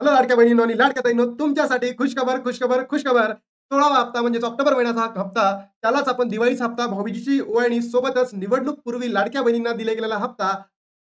Hello लाडक्या बहिणीनो आणि लाडक्या ताईनो तुमच्यासाठी खुशखबर खुशखबर खुशखबर. सोळावा हप्ता म्हणजेच ऑक्टोबर महिन्याचा हा हप्ता त्यालाच आपण दिवाळीचा हप्ता भाऊबीजीची ओळणी सोबतच निवडणूक पूर्वी लाडक्या बहिणींना दिला गेलेला हप्ता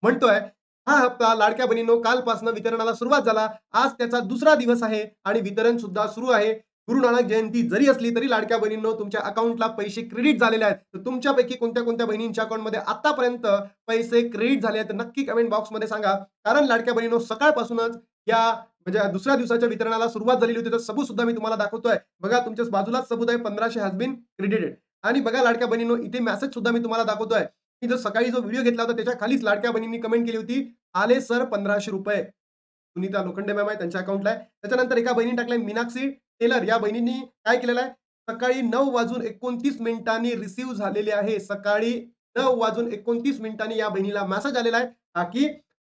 म्हणतोय. हा हप्ता लाडक्या बहिणींनो कालपासून वितरणाला सुरुवात झाला. आज त्याचा दुसरा दिवस आहे आणि वितरण सुद्धा सुरू आहे. गुरु नानक जयंती जरी असली तरी लाडक्या बहिणींनो तुमच्या अकाउंटला पैसे क्रेडिट झालेले आहेत. तर तुमच्यापैकी कोणत्या कोणत्या बहिणींच्या अकाउंटमध्ये आतापर्यंत पैसे क्रेडिट झाले आहेत? तर नक्की कमेंट बॉक्समध्ये सांगा. कारण लाडक्या बहिणींनो सकाळपासूनच या म्हणजे दुसऱ्या दिवसाच्या वितरणाला सुरुवात झालेली होती तर सबूत सुद्धा मी तुम्हाला दाखवतोय. बघा तुमच्या बाजूलाच सबूत आहे पंधराशे हॅज क्रेडिटेड आणि बघा लाडक्या बहिणीनो इथे मेसेज सुद्धा मी तुम्हाला दाखवतोय. मी जो सकाळी जो व्हिडिओ घेतला होता त्याच्या खालीच लाडक्या बहिणींनी कमेंट केली होती आले सर पंधराशे रुपये. सुनीता लोखंडे मॅम आहे त्यांच्या अकाउंटला आहे. त्याच्यानंतर एका बहिणी टाकलाय मीनाक्षी टेलर या बहिणींनी काय केलेलं आहे? सकाळी नऊ वाजून एकोणतीस मिनिटांनी रिसीव्ह झालेले आहे. सकाळी नऊ वाजून एकोणतीस मिनिटांनी या बहिणीला मेसेज आलेला आहे. की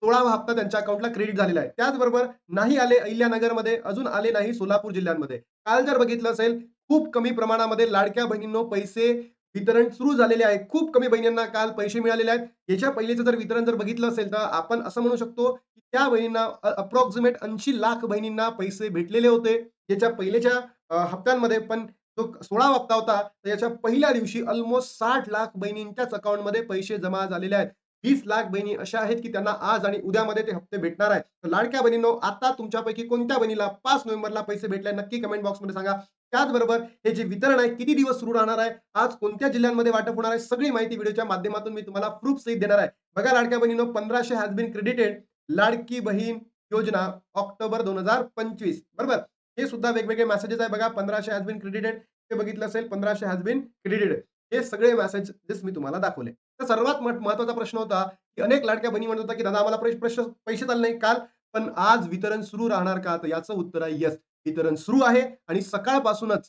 सोळावा हप्ता त्यांच्या अकाउंटला क्रेडिट झालेला आहे. त्याचबरोबर नाही आले अहिल्यानगरमध्ये अजून आले नाही सोलापूर जिल्ह्यांमध्ये. काल जर बघितलं असेल खूप कमी प्रमाणामध्ये लाडक्या बहिणींनो पैसे वितरण सुरू झालेले आहे. खूप कमी बहिणींना काल पैसे मिळालेले आहेत. याच्या पहिलेचं जर वितरण जर बघितलं असेल तर आपण असं म्हणू शकतो की त्या बहिणींना अप्रॉक्सिमेट ऐंशी लाख बहिणींना पैसे भेटलेले होते. याच्या पहिलेच्या हप्त्यांमध्ये पण जो सोळा हप्ता होता तर याच्या पहिल्या दिवशी ऑलमोस्ट साठ लाख बहिणींच्याच अकाउंटमध्ये पैसे जमा झालेले आहेत. वीस लाख बहिणी अशा आहेत की त्यांना आज आणि उद्यामध्ये ते हप्ते भेटणार आहेत. तर लाडक्या बहिणींनो आता तुमच्यापैकी कोणत्या बहिणीला पाच नोव्हेंबरला पैसे भेटले नक्की कमेंट बॉक्समध्ये सांगा. त्याचबरोबर हे जे वितरण आहे किती दिवस सुरू राहणार आहे आज कोणत्या जिल्ह्यांमध्ये वाटप होणार आहे सगळी माहिती व्हिडिओच्या माध्यमातून मी तुम्हाला प्रूफ सहित देणार आहे. बघा लाडक्या बहिणीनो पंधराशे has been credited Ladki Bahin योजना ऑक्टोबर दोन हजार पंचवीस. बरोबर? हे सुद्धा वेगवेगळे मेसेजेस आहे बघा. पंधराशे हॅज बिन क्रेडिटेड ते बघितलं असेल पंधराशे हॅज बिन क्रेडिटेड हे सगळे मेसेजेस मी तुम्हाला दाखवले. सर्वात महत्त्वाचा प्रश्न होता की अनेक लाडक्या बहिणी म्हणत होता की दादा आम्हाला प्रश्न पैसे चालले नाही काल पण आज वितरण सुरू राहणार का? तर याचं उत्तर आहे यस वितरण सुरू आहे आणि सकाळपासूनच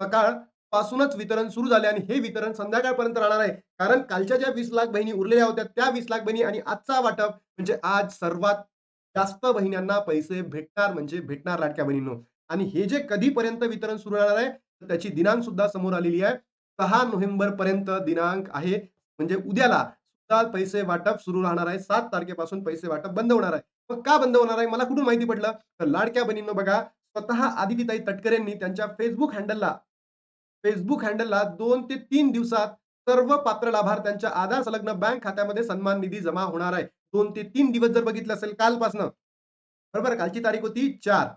सकाळ पासूनच वितरण सुरू झाले आणि हे वितरण संध्याकाळपर्यंत राहणार आहे. कारण कालच्या ज्या वीस लाख बहिणी उरलेल्या होत्या त्या वीस लाख बहिणी आणि आजचा वाटप म्हणजे आज सर्वात जास्त बहिण्यांना पैसे भेटणार म्हणजे भेटणार लाडक्या बहिणींनो. आणि हे जे कधीपर्यंत वितरण सुरू राहणार आहे त्याची दिनांक सुद्धा समोर आलेली आहे. सहा नोव्हेंबर पर्यंत दिनांक आहे. म्हणजे उद्याला सुद्धा पैसे वाटप सुरू राहणार आहे. सात तारखेपासून पैसे वाटप बंद होणार आहे. मग का बंद होणार आहे? मला कुठून माहिती पडलं? तर लाडक्या बहिणींनो बघा स्वतः आदितीताई तटकरेंनी त्यांच्या फेसबुक हँडलला फेसबुक हँडलला दोन ते तीन दिवसात सर्व पात्र लाभार्थ्यांच्या आधार संलग्न बँक खात्यामध्ये सन्मान निधी जमा होणार आहे. दोन ते तीन दिवस जर बघितलं असेल कालपासनं बरोबर? कालची तारीख होती चार.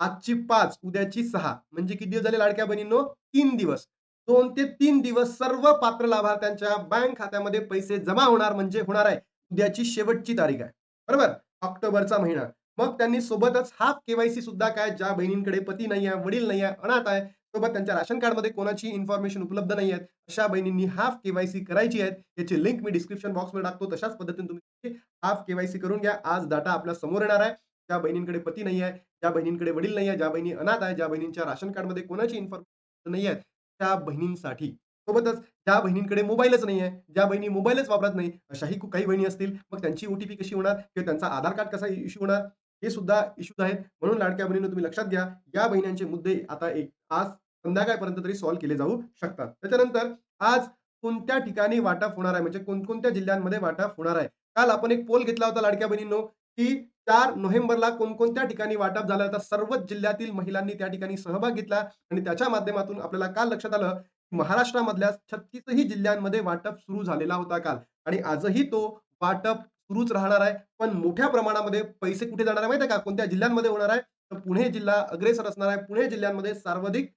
आजची पाच उद्याची सहा. म्हणजे किती दिवस झाले लाडक्या बहिणींनो? तीन दिवस. दोन ते तीन दिवस सर्व पात्र लाभार्थ्यांच्या बँक खात्यामध्ये पैसे जमा होणार म्हणजे होणार आहे. उद्याची शेवटची तारीख आहे. बरोबर? ऑक्टोबरचा महिना. मग त्यांनी सोबतच हाफ केवायसी सुद्धा काय ज्या बहिणींकडे पती नाही आहे वडील नाही आहे अनाथ आहे सोबत त्यांच्या राशन कार्डमध्ये कोणाची इन्फॉर्मेशन उपलब्ध नाही आहेत अशा बहिणींनी हाफ केवायसी करायची आहे. याची लिंक मी डिस्क्रिप्शन बॉक्समध्ये टाकतो. तशाच पद्धतीने तुम्ही हाफ केवायसी करून घ्या. आज डाटा आपल्यासमोर येणार आहे. ज्या बहिणींकडे पती नाही आहे ज्या बहिणींकडे वडील नाही आहे ज्या बहिणी अनाथ आहे ज्या बहिणींच्या राशन कार्डमध्ये कोणाची इन्फॉर्मेशन नाही आहे त्या बहिणींसाठी. सोबतच ज्या बहिणींकडे मोबाईलच नाही आहे ज्या बहिणी मोबाईलच वापरत नाही अशाही काही बहिणी असतील मग त्यांची ओटीपी कशी होणार? किंवा त्यांचा आधार कार्ड कसा इश्यू होणार? हे सुद्धा इश्यूज आहेत. म्हणून लाडक्या बहिणीनं तुम्ही लक्षात घ्या या बहिण्यांचे मुद्दे आता एक आज संध्याकाळपर्यंत तरी सॉल्व्ह केले जाऊ शकतात. त्याच्यानंतर आज कोणत्या ठिकाणी वाटप होणार आहे? म्हणजे कोणकोणत्या जिल्ह्यांमध्ये वाटप होणार आहे? काल आपण एक पोल घेतला होता लाडक्या बहिणींनो की चार नोव्हेंबरला कोणकोणत्या ठिकाणी वाटप झालं? तर सर्वच जिल्ह्यातील महिलांनी त्या ठिकाणी सहभाग घेतला आणि त्याच्या माध्यमातून आपल्याला काल लक्षात आलं महाराष्ट्रामधल्या छत्तीसही जिल्ह्यांमध्ये वाटप सुरू झालेला होता काल. आणि आजही तो वाटप सुरूच राहणार आहे. पण मोठ्या प्रमाणामध्ये पैसे कुठे जाणार आहे माहिती का? कोणत्या जिल्ह्यांमध्ये होणार आहे? तर पुणे जिल्हा अग्रेसर असणार आहे. पुणे जिल्ह्यांमध्ये सर्वाधिक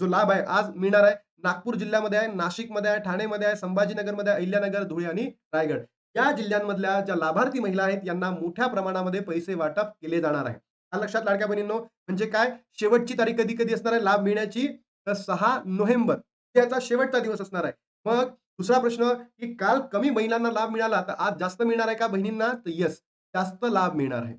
जो लाभ आहे आज मिळणार आहे. नागपूर जिल्ह्यामध्ये आहे नाशिकमध्ये आहे ठाणेमध्ये आहे संभाजीनगरमध्ये आहे अहिल्यानगर धुळे आणि रायगड. या जिल्ह्यांमधल्या ज्या लाभार्थी महिला आहेत यांना मोठ्या प्रमाणामध्ये पैसे वाटप केले जाणार आहे. हा लक्षात लाडक्या बहिणींनो म्हणजे काय? शेवटची तारीख कधी कधी असणार आहे? लाभ मिळण्याची तर सहा नोव्हेंबर. याचा शेवटचा दिवस असणार आहे. मग दुसरा प्रश्न की काल कमी महिलांना लाभ मिळाला तर आज जास्त मिळणार आहे का बहिणींना? तर यस जास्त लाभ मिळणार आहे.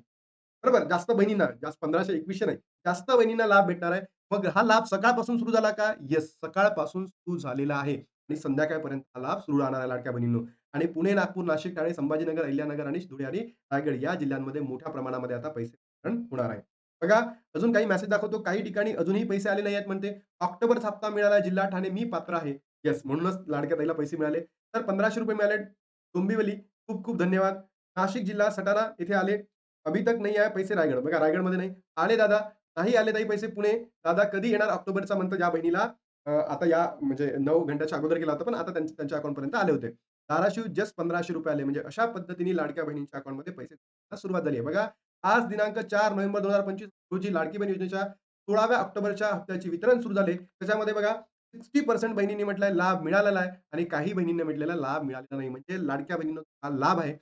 बरोबर? जास्त बहिणींना जास्त पंधराशे एकवीसशे नाही जास्त बहिणींना लाभ भेटणार आहे. मग हा लाभ सकाळपासून सुरू झाला का? येस सकाळपासून सुरू झालेला आहे. आणि संध्याकाळपर्यंत हा लाभ सुरू राहणार आहे लाडक्या बहिणींनो. आणि पुणे नागपूर नाशिक ठाणे संभाजीनगर अहिल्यानगर आणि धुळे आणि रायगड या जिल्ह्यांमध्ये मोठ्या प्रमाणामध्ये आता पैसे वितरण होणार आहे बघा अजून काही मेसेज दाखवतो काही ठिकाणी अजूनही पैसे आले नाही आहेत म्हणते ऑक्टोबर हप्ता मिळाला जिल्हा ठाणे मी पात्र आहे येस म्हणूनच लाडक्या ताईला पैसे मिळाले तर पंधराशे रुपये मिळाले डोंबिवली खूप खूप धन्यवाद नाशिक जिल्हा सटाणा येथे आले अभी तक नाही आहे पैसे रायगड. बघा रायगडमध्ये नाही. आले दादा. नाही आले ताई पैसे पुणे. दादा कधी येणार ऑक्टोबरचा मंथ या बहिणीला आता या म्हणजे नऊ घंट्याच्या अगोदर केला होता, पण आता त्यांच्या त्यांच्या अकाउंटपर्यंत आले होते. धाराशिव जस्ट ₹1500 आले. म्हणजे अशा पद्धतीने लाडक्या बहिणींच्या अकाउंटमध्ये पैसे सुरुवात झाली आहे. बघा आज दिनांक चार नोव्हेंबर 2025 रोजी लाडकी बहीण योजनेच्या 16व्या ऑक्टोबरच्या हप्त्याचे वितरण सुरू झाले. त्याच्यामध्ये बघा 60% बहिणींनी म्हटलंय लाभ मिळालेला आहे आणि काही बहिणींनी म्हटलेला लाभ मिळालेला नाही. म्हणजे लाडक्या बहिणींना हा लाभ आहे,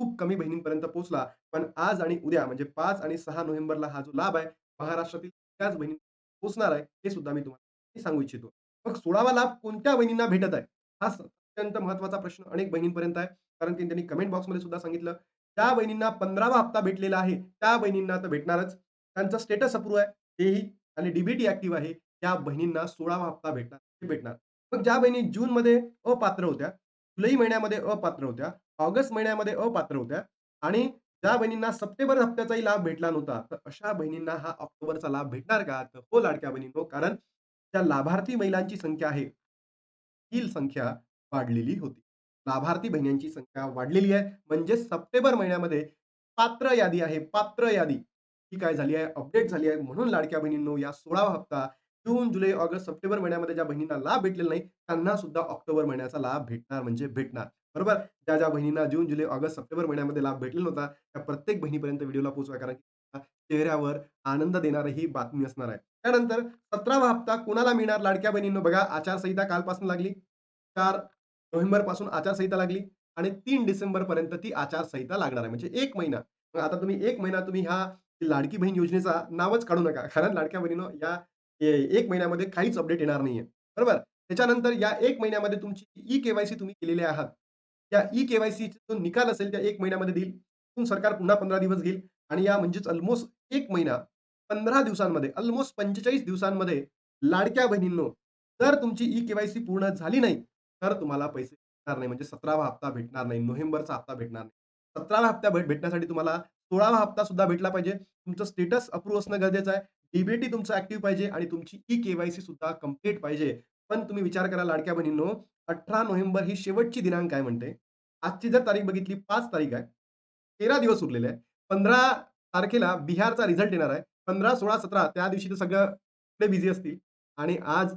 खूप कमी बहिणींपर्यंत पोहोचला. पण आज आणि उद्या म्हणजे पाच आणि सहा नोव्हेंबरला हा जो लाभ आहे, महाराष्ट्रातील त्याच बहिणी पोहोचणार आहे, हे सुद्धा मी तुम्हाला सांगू इच्छितो. मग 16वा लाभ कोणत्या बहिणींना भेटत आहे? हा अत्यंत महत्त्वाचा प्रश्न अनेक बहिणींपर्यंत आहे. कारण की त्यांनी कमेंट बॉक्समध्ये सुद्धा सांगितलं. ज्या बहिणींना 15वा हप्ता भेटलेला आहे, त्या बहिणींना तर भेटणारच. त्यांचा स्टेटस अप्रूव्ह आहे, तेही आणि डीबीटी ऍक्टिव्ह आहे, त्या बहिणींना 16वा हप्ता भेटणार, हे भेटणार. मग ज्या बहिणी जूनमध्ये अपात्र होत्या, जुलै महिन्यामध्ये अपात्र होत्या, ऑगस्ट महिन्यामध्ये अपात्र होत्या आणि ज्या बहिणींना सप्टेंबर हप्त्याचाही लाभ भेटला नव्हता, तर अशा बहिणींना हा ऑक्टोबरचा लाभ भेटणार का? तर हो लाडक्या बहिणींनो, कारण त्या लाभार्थी महिलांची संख्या आहे, ही संख्या वाढलेली होती. लाभार्थी बहिणींची संख्या वाढलेली आहे. म्हणजे सप्टेंबर महिन्यामध्ये पात्र यादी आहे, पात्र यादी ही काय झाली आहे, अपडेट झाली आहे. म्हणून लाडक्या बहिणींनो, या 16वा हप्ता जून, जुलै, ऑगस्ट, सप्टेंबर महिन्यामध्ये ज्या बहिणींना लाभ भेटलेला नाही, त्यांना सुद्धा ऑक्टोबर महिन्याचा लाभ भेटणार म्हणजे भेटणार. बरोबर? ज्या, ज्या बहिणींना जून, जुलै, ऑगस्ट, सप्टेंबर महिन्यामध्ये लाभ भेटलेला होता त्या प्रत्येक बहिणीपर्यंत व्हिडिओला पोहोचवा. कारण चेहऱ्यावर आनंद देणारी ही बातमी असणार आहे. त्यानंतर 17वा हप्ता कोणाला मिळणार लाडक्या बहिणींनो? बघा आचारसंहिता कालपासून लागली. 4 नोव्हेंबरपासून आचारसंहिता लागली आणि 3 डिसेंबरपर्यंत ती आचारसंहिता लागणार आहे. म्हणजे एक महिना. मग आता तुम्ही एक महिना तुम्ही ह्या लाडकी बहीण योजनेचा नावच काढू नका. कारण लाडक्या बहिणीनं या एक महिन्यामध्ये काहीच अपडेट येणार नाहीये. बरोबर? त्याच्यानंतर या एक महिन्यामध्ये तुमची ई केवायसी तुम्ही केलेली आहात. त्या ई केवायसी जो निकाल असेल त्या एक महिन्यामध्ये देईल. तिथून सरकार पुन्हा 15 दिवस घेईल आणि या म्हणजेच अल्मोस्ट एक महिना 15 दिवसांमध्ये, ऑलमोस्ट पंचेचाळीस दिवसांमध्ये लाडक्या बहिणींनो, जर तुमची ई केवायसी पूर्ण झाली नाही, तर तुम्हाला पैसे भेटणार नाही. म्हणजे 17वा हप्ता भेटणार नाही. नोव्हेंबरचा हप्ता भेटणार नाही. 17वा हप्ता भेट भेटण्यासाठी तुम्हाला 16वा हप्ता सुद्धा भेटला पाहिजे. तुमचं स्टेटस अप्रूव्ह असणं गरजेचं आहे. डीबीटी तुमचं ऍक्टिव्ह पाहिजे आणि तुमची ई केवायसी सुद्धा कंप्लीट पाहिजे. पण तुम्ही विचार करा लाडक्या बहिणींनो, 18 नोव्हेंबर ही शेवटची दिनांक आहे म्हणते. आजची जर तारीख बघितली पाच तारीख आहे. 13 दिवस उरलेले आहे पंधरा तारखेला बिहारचा रिझल्ट येणार आहे. 15, 16, 17 त्या दिवशी तर सगळं बिझी असतील आणि आज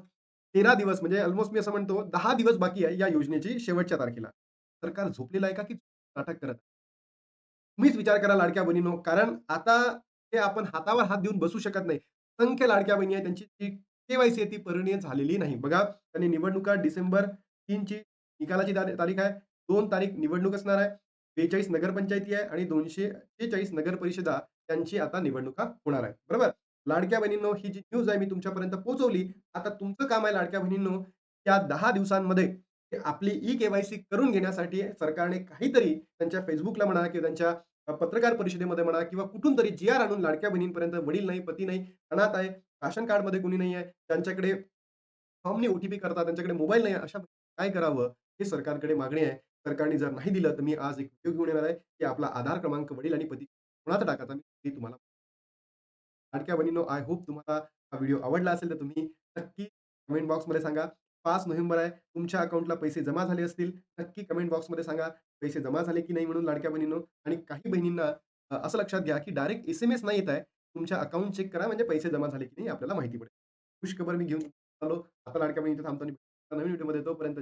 13 दिवस म्हणजे ऑलमोस्ट मी असं म्हणतो दहा दिवस बाकी आहे या योजनेची शेवटच्या तारखेला. सरकार झोपलेलं आहे का की नाटक करत मीच तुम्हीच विचार करा लाडक्या बहिणीनो कारण आता ते आपण हातावर हात देऊन बसू शकत नाही. संख्य लाडक्या बहिणी आहे त्यांची जी के-वाय-सी आहे ती परिणय झालेली नाही. बघा, त्यांनी निवडणुका डिसेंबर 3 ची निकालाची तारीख आहे. दोन तारीख निवडणूक असणार आहे. 42 नगरपंचायती आहे आणि 246 नगर परिषदा त्यांची आता निवडणुका होणार आहे बरोबर? लाडक्या बहिणींनो, ही जी न्यूज आहे मी तुमच्यापर्यंत पोहोचवली. आता तुमचं काम आहे लाडक्या बहिणींनो, या दहा दिवसांमध्ये आपली ई केवायसी करून घेण्यासाठी सरकारने काहीतरी त्यांच्या फेसबुकला म्हणा किंवा त्यांच्या पत्रकार परिषदेमध्ये म्हणा किंवा कुठून तरी जी-आर आणून लाडक्या बहिणींपर्यंत वडील नाही, पती नाही, अनाथ आहे, राशन कार्डमध्ये कोणी नाही आहे, त्यांच्याकडे फॉर्मनी ओटीपी करतात, त्यांच्याकडे मोबाईल नाही अशा काय करावं? हे सरकारकडे मागणी आहे. सरकारने जर नाही दिलं, तर मी आज एक व्हिडिओ घेऊन येणार आहे, की आपला आधार क्रमांक वडील आणि पती कोणाचा टाकायचा मी तुम्हाला लाडक्या बहिणींनो, आय होप तुम्हाला हा व्हिडिओ आवडला असेल, तर तुम्ही नक्की कमेंट बॉक्समध्ये सांगा. पाच नोव्हेंबर आहे. तुमच्या अकाउंटला पैसे जमा झाले असतील, नक्की कमेंट बॉक्समध्ये सांगा. पैसे जमा झाले की नाही म्हणून लाडक्या बहिणींनो आणि काही बहिणींना असं लक्षात घ्या, की डायरेक्ट एस-एम-एस नाही येत आहे. तुमच्या अकाउंट चेक करा, म्हणजे पैसे जमा झाले की नाही आपल्याला माहिती पडेल. खुश खबर मी घेऊन आलो. आता लाडक्या बहिणी थांबतो नवीन व्हिडिओमध्ये तोपर्यंत